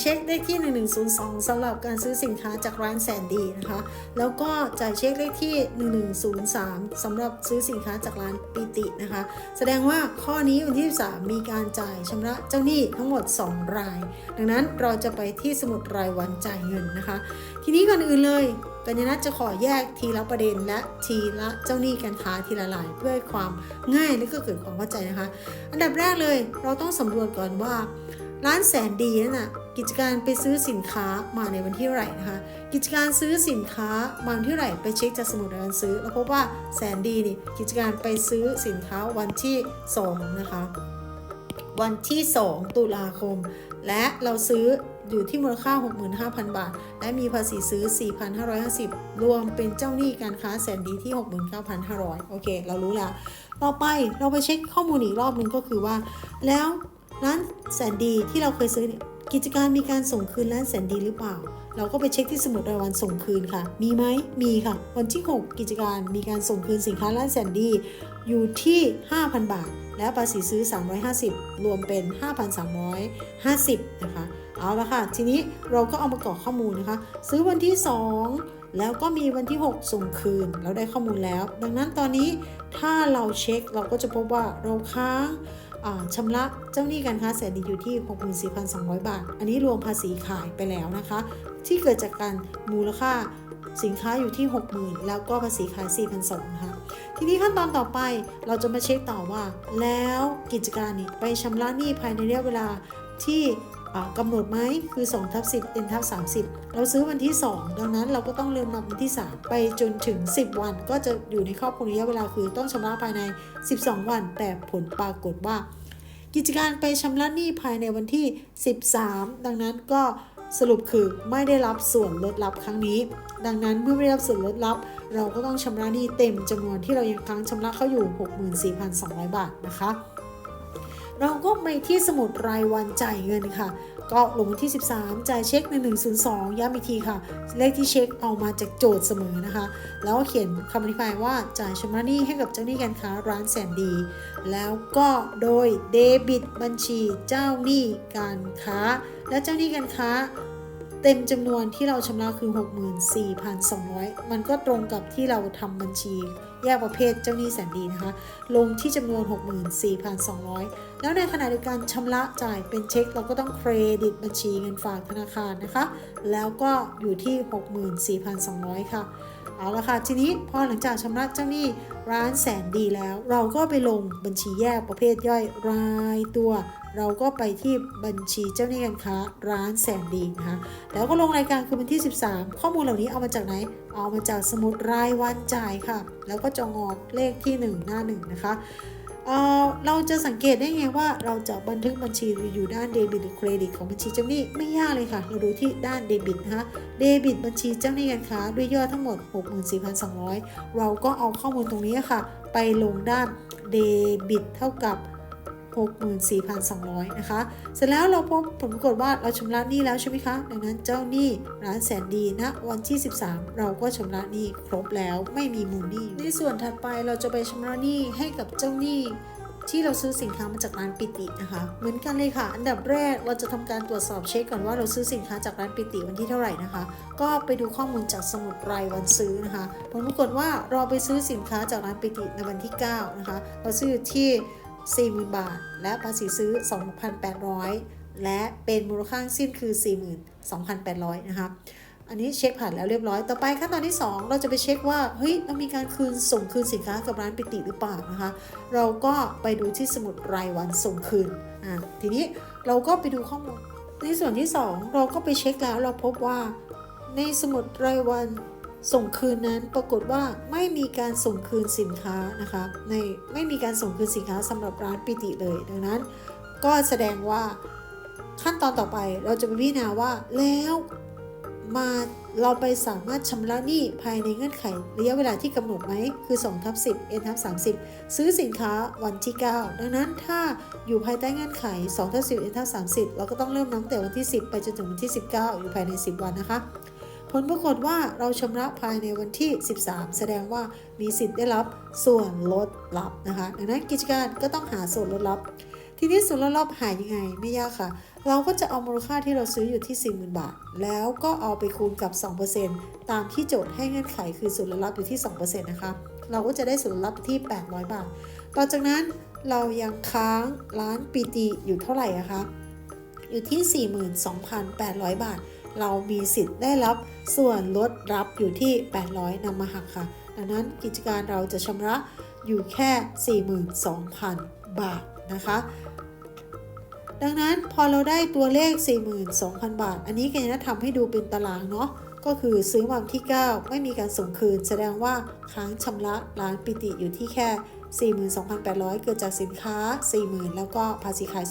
เช็คเลขที่ 1102สำหรับการซื้อสินค้าจากร้านแสนดีนะคะ แล้วก็จ่ายเช็คเลขที่ 1103สำหรับซื้อสินค้าจากร้านปิตินะคะ แสดงว่าข้อนี้วันที่ 3 มีการจ่ายชำระเจ้าหนี้ทั้งหมด 2 ราย ดังนั้นเราจะไปที่สมุดรายวันจ่ายเงินนะคะ ทีนี้ก่อนอื่นเลยกัญญนัทจะขอแยกทีละประเด็นและทีละเจ้าหนี้การค้าทีละรายเพื่อให้ความง่ายและก็เกิดความเข้าใจนะคะ อันดับแรกเลยเราต้องสำรวจก่อนว่าร้านแสนดีนั่นน่ะ กิจการไปซื้อสินค้ามาในวันที่ไหร่นะคะ กิจการซื้อสินค้ามาวันที่ไหร่ไปเช็คจากสมุดรายการซื้อ แล้วพบว่าแสนดีนี่กิจการไปซื้อสินค้าวันที่ 2 นะคะ วันที่ 2 ตุลาคม และเราซื้ออยู่ที่มูลค่า 65,000 บาท และมีภาษีซื้อ 4,550 รวมเป็นเจ้าหนี้การค้าแสนดีที่ 69,500 โอเค เรารู้แล้วต่อไปเราไปเช็คข้อมูลอีกรอบนึงก็คือว่า แล้วร้านแสนดีที่เราเคยซื้อเนี่ย กิจการมีการส่งคืนร้านแสนดีหรือเปล่า เราก็ไปเช็คที่สมุดรายวันส่งคืนค่ะ มีไหมมีค่ะ วันที่ 6 กิจการมีการส่งคืนสินค้าร้านแสนดีอยู่ที่ 5,000 บาท และภาษีซื้อ 350 รวมเป็น 5,350 นะคะ เอาละค่ะ ทีนี้เราก็เอามากรอกข้อมูลนะคะ ซื้อวันที่ 2 แล้วก็มีวันที่ 6 ส่งคืน เราได้ข้อมูลแล้ว ดังนั้นตอนนี้ถ้าเราเช็คเราก็จะพบว่าเราค้าง ชำระเจ้าหนี้การค้าแสนดีอยู่ที่ 64,200 บาท อันนี้รวมภาษีขายไปแล้วนะคะ ที่เกิดจากการมูลค่าสินค้าอยู่ที่ 60,000 แล้วก็ภาษีขาย 4,200นะคะทีนี้ขั้นตอนต่อไปเราจะมาเช็คต่อว่า แล้วกิจการนี้ไปชำระหนี้ภายในระยะเวลาที่ กำหนดไหมคือ2ทับ10 n ทับ30 เราซื้อวันที่ 2 ดังนั้นเราก็ต้องเริ่มนับวันที่ 3 ไปจนถึง 10 วัน ก็จะอยู่ในครอบคลุมระยะเวลาคือต้องชำระภายใน 12 วัน แต่ผลปรากฏว่า กิจการไปชำระหนี้ภายในวันที่ 13 ดังนั้นก็สรุปคือไม่ได้รับส่วนลดลับครั้งนี้ ดังนั้นเมื่อไม่ได้รับส่วนลดลับ เราก็ต้องชำระหนี้เต็มจำนวนที่เรายังค้างชำระเขาอยู่ 64,200 บาทนะคะ เราก็ไปที่สมุดรายวันจ่ายเงินค่ะ ก็ลงวันที่ 13 จ่ายเช็ค 1102 ย้ำอีกทีค่ะ เลขที่เช็คเอามาจากโจทย์เสมอนะคะ แล้วเขียนคำอธิบายว่าจ่ายชำระหนี้ให้กับเจ้าหนี้การค้าร้านแสนดี แล้วก็โดยเดบิตบัญชีเจ้าหนี้การค้า และเจ้าหนี้การค้า เต็มจำนวนที่เราชำระคือ 64,200 มันก็ตรงกับที่เราทำบัญชีแยกประเภทเจ้าหนี้แสนดีนะคะ ลงที่จำนวน 64,200 แล้วในขณะเดียวกันชำระจ่ายเป็นเช็ค เราก็ต้องเครดิตบัญชีเงินฝากธนาคารนะคะ แล้วก็อยู่ที่ 64,200 ค่ะ เอาละค่ะ ทีนี้พอหลังจากชำระเจ้าหนี้ร้านแสนดีแล้ว เราก็ไปลงบัญชีแยกประเภทย่อยรายตัว เราก็ไปที่บัญชีเจ้าหนี้การค้าร้านแสนดีนะคะแล้วก็ลงรายการคือวันที่ 13 ข้อมูลเหล่านี้เอามาจากไหน เอามาจากสมุดรายวันจ่ายค่ะ แล้วก็จงออกเลขที่ 1 หน้า1นะคะ เเราจะสังเกตได้ไงว่าเราจะบันทึกบัญชีอยู่ด้านเดบิตหรือเครดิตของบัญชีเจ้าหนี้ไม่ยากเลยค่ะ เราดูที่ด้านเดบิตนะคะเดบิตบัญชีเจ้าหนี้การค้าด้วยยอดทั้งหมด 64,200 เราก็เอาข้อมูลตรงนี้ค่ะ ไปลงด้านเดบิตเท่ากับ 64,200 นะคะ เสร็จแล้วเราพบผลปรากฏว่าเราชำระหนี้แล้วใช่ไหมคะ ดังนั้นเจ้าหนี้ร้านแสนดีณนะวันที่ 13 เราก็ชำระหนี้ครบแล้วไม่มีมูลหนี้ ในส่วนถัดไปเราจะไปชำระหนี้ให้กับเจ้าหนี้ที่เราซื้อสินค้ามาจากร้านปิตินะคะ เหมือนกันเลยค่ะ อันดับแรกเราจะทำการตรวจสอบเช็คก่อนว่าเราซื้อสินค้าจากร้านปิติวันที่เท่าไหร่นะคะ ก็ไปดูข้อมูลจากสมุดรายวันซื้อนะคะผลปรากฏว่าเราไปซื้อสินค้าจากร้านปิติในวันที่ 9 นะคะ เราซื้อที่ 40,000 บาท และภาษีซื้อ 2,800 และเป็นมูลค่างสิ้นคือ 42,800 นะคะอันนี้เช็คผ่านแล้วเรียบร้อย ต่อไปขั้นตอนที่ 2 เราจะไปเช็คว่า เฮ้ย เรามีการคืนส่งคืนสินค้ากับร้านปิติหรือเปล่านะคะ เราก็ไปดูที่สมุดรายวันส่งคืน อ่า ทีนี้เราก็ไปดูข้อมูล ในส่วนที่ 2 เราก็ไปเช็คแล้วเราพบว่าในสมุดรายวัน ส่งคืนนั้นปรากฏว่าไม่มีการส่งคืนสินค้านะคะในไม่มีการส่งคืนสินค้าสำหรับร้านปิติเลย ดังนั้น ก็แสดงว่าขั้นตอนต่อไปเราจะไปพิจารณาว่าแล้วมาเราไปสามารถชำระหนี้ภายในเงื่อนไขระยะเวลาที่กำหนดไหมคือ2ทับ10 n ทับ30 ซื้อสินค้าวันที่ 9 ดังนั้นถ้าอยู่ภายใต้เงื่อนไข2ทับ10 n ทับ30 เราก็ต้องเริ่มนับแต่วันที่ 10 ไปจนถึงวันที่ 19 อยู่ภายใน 10 วันนะคะ ผลปรากฏว่าเราชำระภายในวันที่ 13 แสดงว่ามีสิทธิ์ได้รับส่วนลดลับนะคะดังนั้นกิจการก็ต้องหาส่วนลดลับ ทีนี้ส่วนลดรอบหายยังไงไม่ยากค่ะ เราก็จะเอามูลค่าที่เราซื้ออยู่ที่ 40,000 บาท แล้วก็เอาไปคูณกับ 2%ตามที่โจทย์ให้เงื่อนไขคือส่วนลดลับอยู่ที่ 2%นะคะเราก็จะได้ส่วนลดลับที่ 800 บาท ต่อจากนั้นเรายังค้างร้านปีติอยู่เท่าไหร่อะคะ อยู่ที่ 42,800 บาท เรามีสิทธิ์ได้รับส่วนลดรับอยู่ที่ 800นำมาหักค่ะ ดังนั้นกิจการเราจะชำระอยู่แค่ 42,000 บาทนะคะ ดังนั้นพอเราได้ตัวเลข 42,000 บาท อันนี้กัญญาทำให้ดูเป็นตารางเนาะก็คือซื้อวันที่ 9 ไม่มีการส่งคืน แสดงว่าค้างชำระร้านปิติอยู่ที่แค่ 42,800 เกิดจากสินค้า 40,000 แล้วก็ภาษีขาย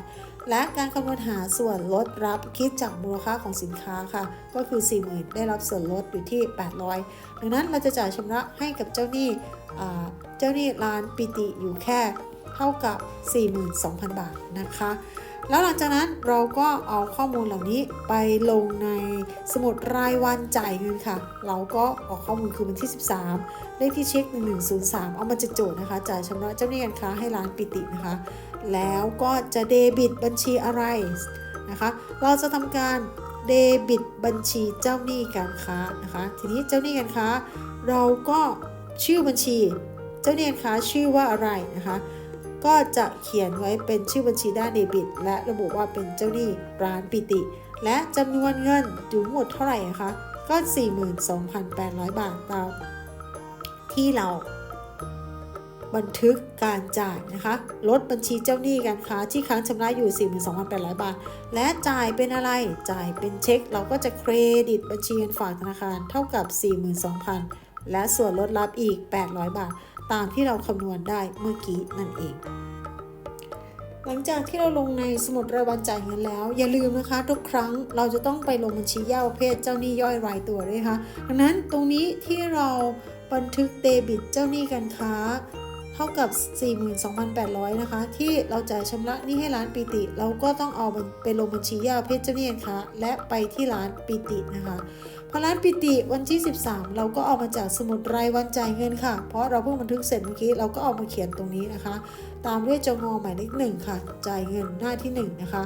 2,800 และการคำนวณหาส่วนลดรับคิดจากมูลค่าของสินค้าค่ะ ก็คือ 40,000 ได้รับส่วนลดอยู่ที่ 800 ดังนั้นเราจะจ่ายชำระให้กับเจ้าหนี้เจ้าหนี้ร้านปิติอยู่แค่เท่ากับ 42,000 บาทนะคะแล้วหลังจากนั้นเราก็เอาข้อมูลเหล่านี้ไปลงในสมุดรายวันจ่ายเงินค่ะ เราก็ออกข้อมูลคือวันที่ 13 เลขที่เช็ค 1103 เอามาจะโจทย์นะคะ จ่ายชำระเจ้าหนี้การค้าให้ร้านปิตินะคะ แล้วก็จะเดบิตบัญชีอะไรนะคะ เราจะทำการเดบิตบัญชีเจ้าหนี้การค้านะคะ ทีนี้เจ้าหนี้การค้า เราก็ชื่อบัญชี เจ้าหนี้การค้าชื่อว่าอะไรนะคะก็จะเขียนไว้เป็นชื่อบัญชีด้านเดบิต และระบุว่าเป็นเจ้าหนี้ร้านปิติ และจำนวนเงินอยู่หมดเท่าไหร่คะก็ 42,800 บาทตาม ที่เราบันทึกการจ่ายนะคะลดบัญชีเจ้าหนี้การค้าที่ค้างชำระอยู่ 42,800 บาท และจ่ายเป็นอะไรจ่ายเป็นเช็ค เราก็จะเครดิตบัญชีเงินฝากธนาคารเท่ากับ 42,000 และส่วนลดรับอีก 800 บาท ตามที่เราคำนวณได้เมื่อกี้นั่นเอง หลังจากที่เราลงในสมุดรายวันจ่ายเงินแล้ว อย่าลืมนะคะ ทุกครั้งเราจะต้องไปลงบัญชีแยกประเภทเจ้าหนี้ย่อยรายตัวด้วยค่ะดังนั้นตรงนี้ที่เรา บันทึกเดบิตเจ้าหนี้การค้า เท่ากับ 42,800 นะคะ ที่เราจ่ายชำระหนี้ให้ร้านปิติ เราก็ต้องเอาไปลงบัญชียกประเภทเจ้าหนี้การค้า และไปที่ร้านปิตินะคะพอร้านปิติวันที่ 13 เราก็เอามาจากสมุดรายวันจ่ายเงินค่ะ เพราะเราเพิ่งบันทึกเสร็จเมื่อกี้เราก็เอามาเขียนตรงนี้นะคะ ตามด้วยจงอหมายเลขหนึ่งค่ะ จ่ายเงินหน้าที่ 1 นะคะ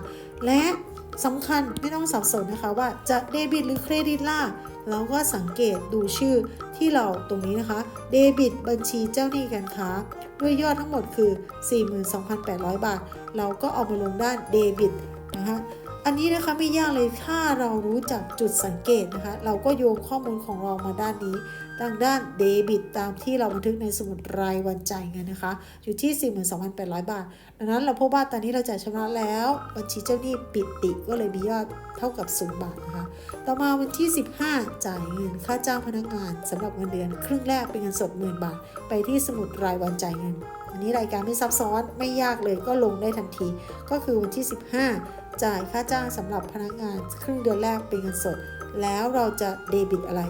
และสำคัญไม่ต้องสับสนนะคะว่าจะเดบิตหรือเครดิตล่ะ เราก็สังเกตดูชื่อที่เราตรงนี้นะคะเดบิตบัญชีเจ้าหนี้การค้า ด้วยยอดทั้งหมดคือ 42,800 บาท เราก็เอามาลงด้านเดบิตนะคะ อันนี้นะคะไม่ยากเลยถ้าเรารู้จักจุดสังเกตนะคะ เราก็โยงข้อมูลของเรามาด้านนี้ทางด้านเดบิตตามที่เราบันทึกในสมุดรายวันจ่ายเงินนะคะ อยู่ที่ 42,800 บาท ดังนั้นเราพบว่าตอนนี้เราจ่ายชำระแล้ว บัญชีเจ้าหนี้ปิดติก็เลยมียอดเท่ากับ 0 บาทนะคะ ต่อมาวันที่ 15 จ่ายเงินค่าจ้างพนักงานสำหรับเงินเดือน ครึ่งแรกเป็นเงินสดหมื่นบาท ไปที่สมุดรายวันจ่ายเงิน อันนี้รายการไม่ซับซ้อนไม่ยากเลยก็ลงได้ทันที ก็คือวันที่ 15 จ่ายค่าจ้างสำหรับพนักงานครึ่งเดือนแรกเป็นเงินสด แล้วเราจะเดบิตอะไร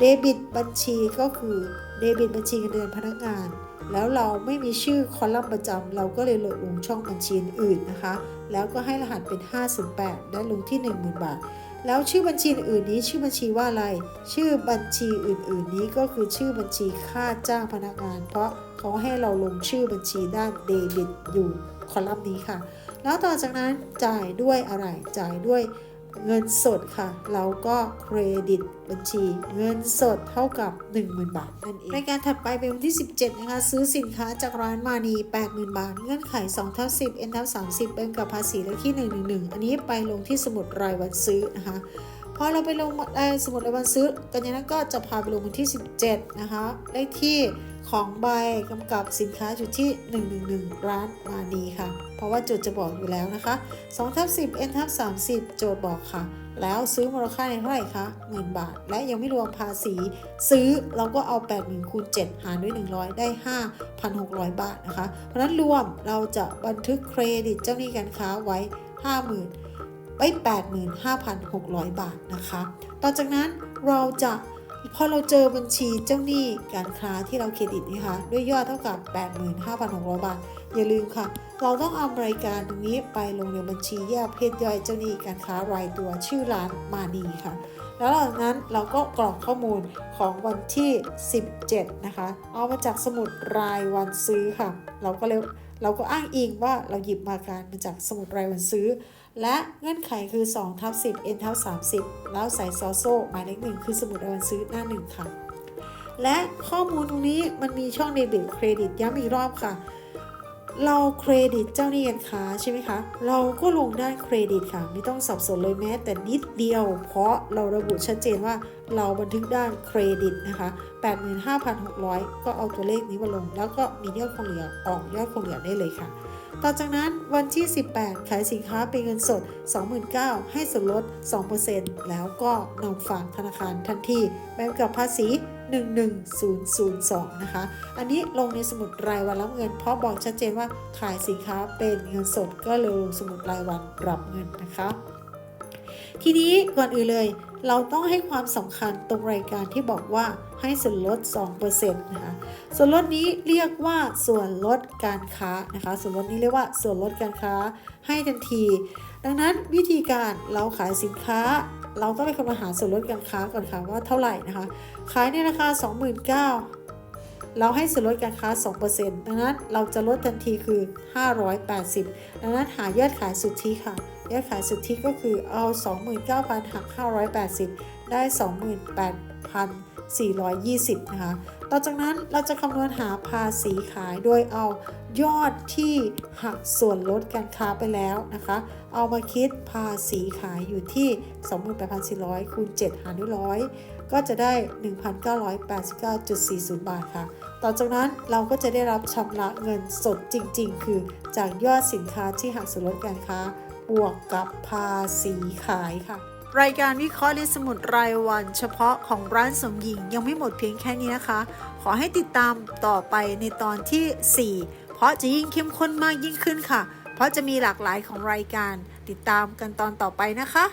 เดบิตบัญชีก็คือเดบิตบัญชีเงินเดือนพนักงานแล้วเราไม่มีชื่อคอลัมน์ประจำเราก็เลยโหลดลงช่องบัญชีอื่นนะคะ แล้วก็ให้รหัสเป็น 508และลงที่ 10,000 บาท แล้วชื่อบัญชีอื่นนี้ชื่อบัญชีว่าอะไร ชื่อบัญชีอื่น ๆ นี้ก็คือชื่อบัญชีค่าจ้างพนักงาน เพราะ เขาให้เราลงชื่อบัญชีด้านเดบิตอยู่คอลัมน์นี้ค่ะ แล้วต่อจากนั้นจ่ายด้วยอะไร จ่ายด้วยเงินสดค่ะ เราก็เครดิตบัญชีเงินสดเท่ากับ 10,000 บาทนั่นเองรายการถัดไปเป็นวันที่ 17 นะคะ ซื้อสินค้าจากร้านมานี 80,000 บาท เงื่อนไข2เท่า10 n เท่า30 เป็นกับภาษีเลขที่ 111 อันนี้ไปลงที่สมุดรายวันซื้อนะคะ พอเราไปลงสมุดรายวันซื้อกันยานั้นก็จะพาไปลงวันที่ 17 นะคะเลขที่ของใบกำกับสินค้าอยู่ที่ 111 ร้านมานีค่ะ เพราะว่าโจทย์จะบอกอยู่แล้วนะคะ2ทับ10 n ทับ30 โจทย์บอกค่ะ แล้วซื้อมูลค่าในเท่าไหร่คะหมื่นบาท และยังไม่รวมภาษี ซื้อเราก็เอา 80,000คูณ7หารด้วย 100 ได้ 5,600 บาทนะคะ เพราะนั้นรวมเราจะบันทึกเครดิตเจ้าหนี้การค้าไว้ 50,000 ไป85,600 บาทนะคะ ต่อจากนั้นเราจะพอเราเจอบัญชีเจ้าหนี้การค้าที่เราเครดิตนี่ค่ะด้วยยอดเท่ากับ 85,600 บาท อย่าลืมค่ะ เราต้องเอารายการตรงนี้ไปลงในบัญชีแยกเพศย่อยเจ้าหนี้การค้ารายตัวชื่อร้านมานีค่ะ แล้วหลังจากนั้นเราก็กรอกข้อมูลของวันที่ 17 นะคะ เอามาจากสมุดรายวันซื้อค่ะ เราก็เลยเราก็อ้างอิงว่าเราหยิบมาการมาจากสมุดรายวันซื้อ และเงื่อนไขคือ2ทับ10 n ทับ30 แล้วใส่ซอโซ่ หมายเลขหนึ่งคือสมุดรายวันซื้อหน้าหนึ่งค่ะ และข้อมูลตรงนี้มันมีช่องเดบิตเครดิตย้ำอีกรอบค่ะ เราเครดิตเจ้าหนี้การค้าใช่ไหมคะ เราก็ลงด้านเครดิตค่ะ ไม่ต้องสับสนเลยแม้แต่นิดเดียว เพราะเราระบุชัดเจนว่าเราบันทึกด้านเครดิตนะคะ 85,600 ก็เอาตัวเลขนี้มาลง แล้วก็มียอดคงเหลือออกยอดคงเหลือได้เลยค่ะ ต่อจากนั้นวันที่ 18 ขายสินค้าเป็นเงินสด 29,000ให้ส่วนลด 2%แล้วก็นำฝากธนาคารทันทีแบบกับภาษี 11002 นะคะ อันนี้ลงในสมุดรายวันรับเงิน เพราะบอกชัดเจนว่าขายสินค้าเป็นเงินสดก็เลยลงสมุดรายวันรับเงินนะคะ ทีนี้ก่อนอื่นเลย เราต้องให้ความสำคัญตรงรายการที่บอกว่าให้ส่วนลด 2%นะคะ ส่วนลดนี้เรียกว่าส่วนลดการค้านะคะ ส่วนลดนี้เรียกว่าส่วนลดการค้าให้ทันที ดังนั้นวิธีการเราขายสินค้า เราก็ไปคำนวณหาส่วนลดการค้าก่อนค่ะว่าเท่าไหร่นะคะ ขายในราคา 29,000เราให้ส่วนลดการค้า 2%ดังนั้นเราจะลดทันทีคือ 580 ดังนั้นหายอดขายสุทธิค่ะ ยอดขายสุทธิก็คือเอา 29,000หัก580 ได้ 28,420 นะคะ ต่อจากนั้นเราจะคำนวณหาภาษีขายโดยเอายอดที่หักส่วนลดการค้าไปแล้วนะคะ เอามาคิดภาษีขายอยู่ที่ 28,400คูณ7หารด้วยร้อยก็จะได้ 1,989.40 บาทค่ะ ต่อจากนั้นเราก็จะได้รับชำระเงินสดจริง ๆ คือจากยอดสินค้าที่หักส่วนลดการค้า บวกกับภาษีขายค่ะ รายการวิเคราะห์ในสมุดรายวัน เฉพาะของร้านสมหญิงยังไม่หมดเพียงแค่นี้นะคะ ขอให้ติดตามต่อไปในตอนที่ 4 เพราะจะยิ่งเข้มข้นมากยิ่งขึ้นค่ะ เพราะจะมีหลากหลายของรายการติดตามกันตอนต่อไปนะคะ